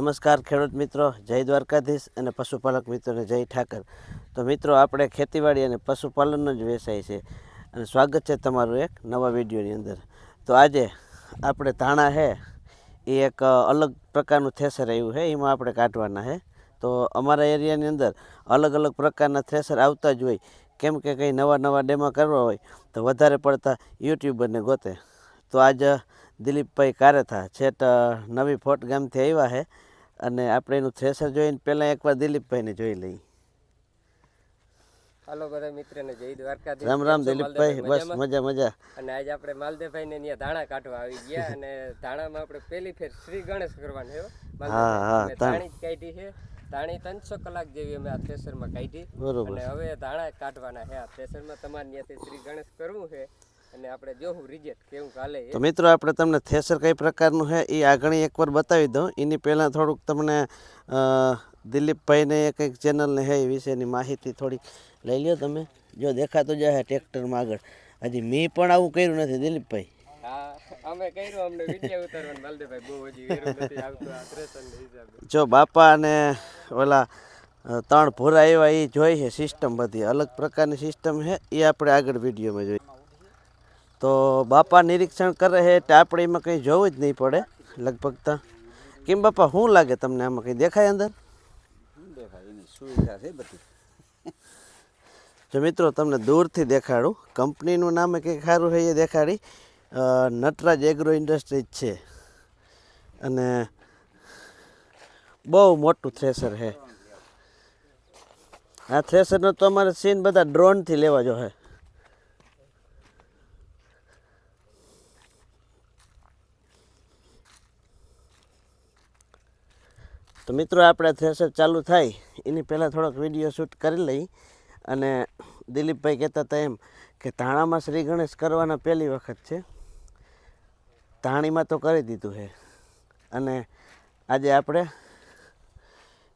નમસ્કાર ખેડૂત મિત્રો, જય દ્વારકાધીશ અને પશુપાલક મિત્રોને જય ઠાકર. તો મિત્રો, આપણે ખેતીવાડી અને પશુપાલનનો જ વ્યવસાય છે અને સ્વાગત છે તમારું એક નવા વિડીયોની અંદર. તો આજે આપણે ધાણા છે એ એક અલગ પ્રકારનું થ્રેસર આવ્યું છે એમાં આપણે કાઢવાના છે તો અમારા એરિયાની અંદર અલગ અલગ પ્રકારના થ્રેસર આવતા જ હોય. કેમ કે કંઈ નવા નવા ડેમા કરવા હોય, તો વધારે પડતા યુટ્યુબરને ગોતે. તો આજ દિલીપભાઈ કારેથા, છેટ નવી ફોટ ગામથી આવ્યા છે અને આપણે એનું થ્રેસર જોઈને પહેલાં એકવાર દિલીપભાઈને જોઈ લઈએ. હાલો બધા મિત્રને જય દ્વારકાધીશ. રામ રામ દિલીપભાઈ? બસ? મજા મજા. અને આજે આપણે માલદેવભાઈ ને ધાણા કાઢવા આવી ગયા અને ધાણામાં આપણે પહેલી ફેર શ્રી ગણેશ કરવાનો છે હા. હા, ધાણી. કાઢી છે. ધાણી ત્રણસો કલાક જેવી અમે આ થ્રેસરમાં કાઢી. બરોબર. અને હવે ધાણા કાઢવાના છે. આ થ્રેસરમાં તમારે ત્યાંથી શ્રી ગણેશ કરવું છે. અને આપણે જોવું રિજેક્ટ કેવું કાલે તો મિત્રો આપણે તમને થેસર કઈ પ્રકારનું છે એ આગળ એકવાર બતાવી દઉં. એની પહેલાં થોડુંક તમને દિલીપભાઈને કંઈક ચેનલને હે એ વિશેની માહિતી થોડીક લઈ લ્યો તમે. જો દેખાતું જાય ટ્રેક્ટરમાં આગળ. હજી મેં પણ આવું કર્યું નથી દિલીપભાઈ. જો બાપા અને ઓલા ત્રણ ભૂરા એવા એ જોઈ છે સિસ્ટમ બધી. અલગ પ્રકારની સિસ્ટમ છે. એ આપણે આગળ વિડીયોમાં જોઈ. તો બાપા નિરીક્ષણ કરે છે, એટલે આપણે એમાં કંઈ જોવું જ નહીં પડે, લગભગ તો. કેમ બાપા, શું લાગે તમને આમાં, કંઈ દેખાય અંદર? જો મિત્રો, તમને દૂરથી દેખાડું. કંપનીનું નામે કંઈક સારું છે એ દેખાડી. નટરાજ એગ્રો ઇન્ડસ્ટ્રીઝ છે. અને બહુ મોટું થ્રેસર છે. આ થ્રેસરનો તો અમારે સીન બધા ડ્રોનથી લેવા જો હે. તો મિત્રો, આપણે થ્રેસર ચાલુ થાય. એની પહેલાં થોડોક વીડિયો શૂટ કરી લઈ. અને દિલીપભાઈ કહેતા હતા એમ કે ધાણામાં શ્રી ગણેશ કરવાના પહેલી વખત છે. ધાણીમાં તો કરી દીધું છે. અને આજે આપણે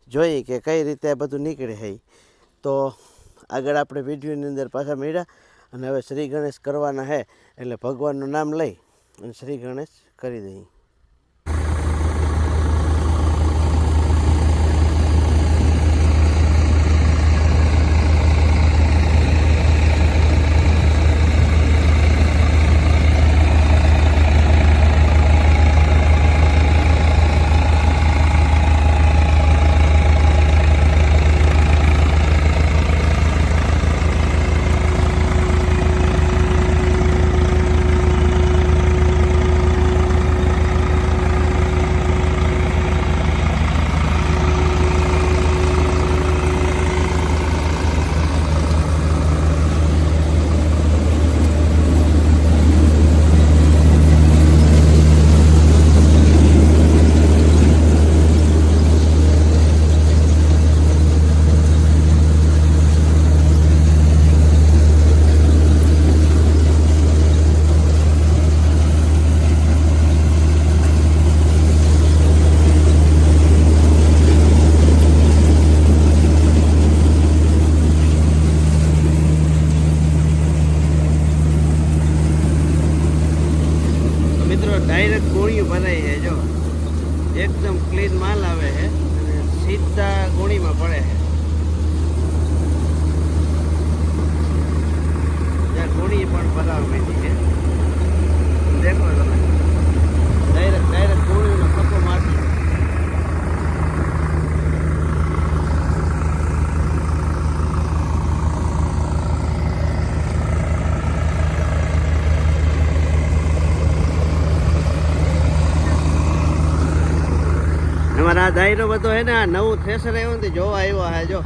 જોઈએ કે કઈ રીતે બધું નીકળે છે. તો આગળ આપણે વિડીયોની અંદર પાછા મળ્યા અને હવે શ્રી ગણેશ કરવાના છે. એટલે ભગવાનનું નામ લઈ અને શ્રી ગણેશ કરી દઈએ તો મિત્રો ડાયરેક્ટ ગોળીઓ ભરાય છે, જો. એકદમ ક્લીન માલ આવે છે અને સીધા ગોળીમાં પડે છે. ત્યાં ગોળી પણ ભરાવી છે. દેખો તમે. ડાયરેક્ટ ડાયરેક્ટ અમારા આ દાયરો બધો હે ને, આ નવું થ્રેસર આવ્યું ને જોવા આવ્યો હે, જો.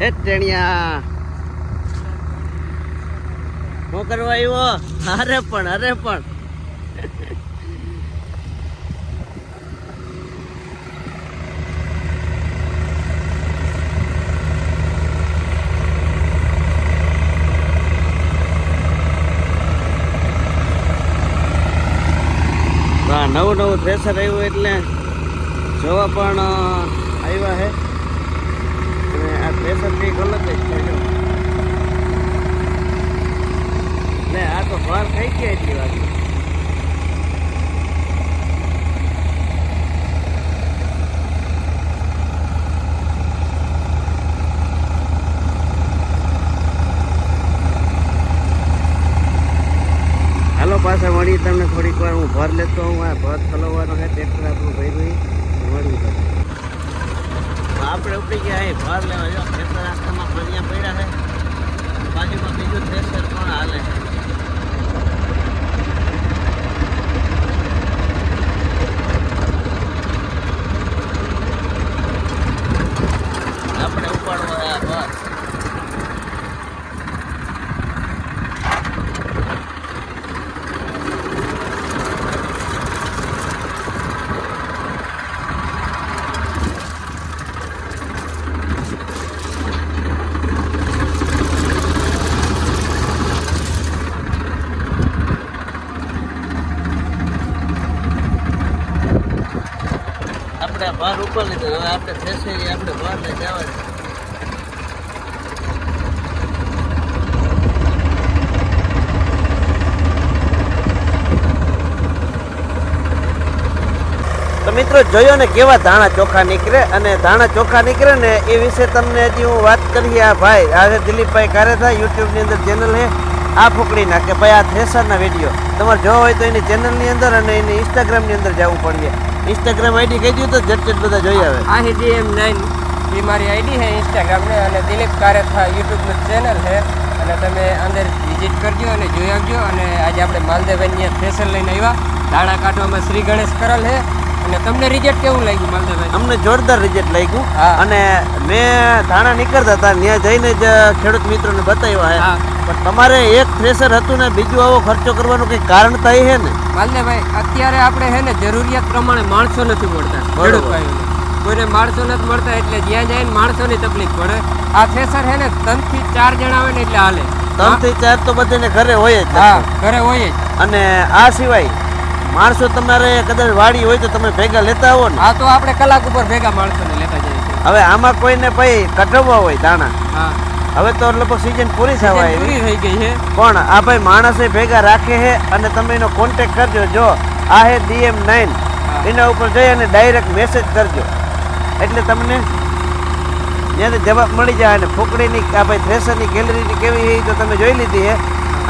હે ટેણિયા. શું કરવા આવ્યો? અરે પણ અરે પણ. હા નવું નવું થ્રેસર આવ્યું એટલે જોવા પણ આવ્યા છે અને આ થ્રેસર કંઈક અલગ જ છે, જો. આ તો ભાર થઈ ગયા એટલી વાર મળી તમને થોડીક વાર હું ભર લેતો હું આ ભર ખલવવાનો છે ટ્રેક્ટર આપણું ભાઈ ભાઈ મળી તો આપણે ઉપડી ગયા અહીં, ભર લેવા જો ખેતર રાસ્તામાં ફરિયા પડ્યા છે. બાજુમાં બીજું થ્રેસર પણ હાલે? છે આપણે ઉપાડવા આ ભર ભાર ઉપર લીધો હવે આપણે થશે આપણે બહાર લઈ જવા મિત્રો, જોયો ને કેવા ધાણા ચોખા નીકળે? અને ધાણા ચોખા નીકળે ને એ વિશે તમને હજી હું વાત કરી આ ભાઈ, આજે દિલીપભાઈ કારેથા યુટ્યુબની અંદર ચેનલ છે. આ ફૂકડી નાખે. ભાઈ, આ થ્રેસરના વીડિયો તમારે જોવા હોય તો એની ચેનલની અંદર અને એની ઇન્સ્ટાગ્રામની અંદર જવું પડે ઇન્સ્ટાગ્રામ આઈડી કહી દઉં તો જટ જટ બધા જોઈ આવે. આ ડી એમ નાઇન એ મારી આઈડી છે ઇન્સ્ટાગ્રામને અને દિલીપ કારેથા યુટ્યુબનું ચેનલ છે. અને તમે અંદર વિઝિટ કરજો અને જોઈ આવજો. અને આજે આપણે માલદેવભાઈ ફેશન લઈને આવ્યા. દાણા કાઢવામાં શ્રી ગણેશ કરેલ છે. અને તમને રિઝલ્ટ કેવું લાગ્યું માલદેવભાઈ અમને જોરદાર રિઝલ્ટ લાગ્યું. અને મેં ધાણા નીકળતા હતા ત્યાં જઈને જ ખેડૂત મિત્રોને બતાવ્યા હે હા. પણ તમારે એક થ્રેસર હતું ને બીજું આવો ખર્ચો કરવાનું કંઈ કારણ તો એ છે ને? ભાઈ અત્યારે આપણે છે ને જરૂરિયાત પ્રમાણે માણસો નથી મળતા બરોબર. ખેડૂત કોઈને માણસો નથી મળતા એટલે જ્યાં જાય ને માણસોની તકલીફ પડે. આ થ્રેસર છે ને ત્રણથી ચાર જણા આવે ને એટલે હાલે. ત્રણથી ચાર તો બધાને ઘરે હોય જ. હા ઘરે હોય જ. અને આ સિવાય માણસો તમારે કદાચ વાડી હોય તો તમે ભેગા લેતા આવો ને. હા તો આપણે કલાક ઉપર ભેગા માણસોને લેતા જઈએ હવે આમાં કોઈને ભાઈ કઢવવા હોય દાણા. હા. હવે તો લગભગ સિઝન પૂરી થવા પૂરી થઈ ગઈ છે. પણ આ ભાઈ માણસે ભેગા રાખે છે અને તમે એનો કોન્ટેક કરજો. જો આ હે ડીએમ નાઇન એના ઉપર જઈ અને ડાયરેક્ટ મેસેજ કરજો. એટલે તમને ત્યાંથી જવાબ મળી જાય અને ફૂકડીની આ ભાઈ થ્રેસરની ગેલેરીની કેવી છે તો તમે જોઈ લીધી છે.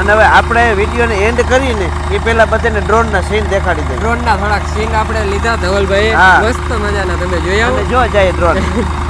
અને હવે આપણે વિડીયોને એન્ડ કરીને એ પહેલાં બધાને ડ્રોનના સીન દેખાડી દઈએ. ડ્રોનના થોડાક સીન આપણે લીધા ધવલભાઈ મસ્ત મજાના તમે જોયા અને જો જાય ડ્રોન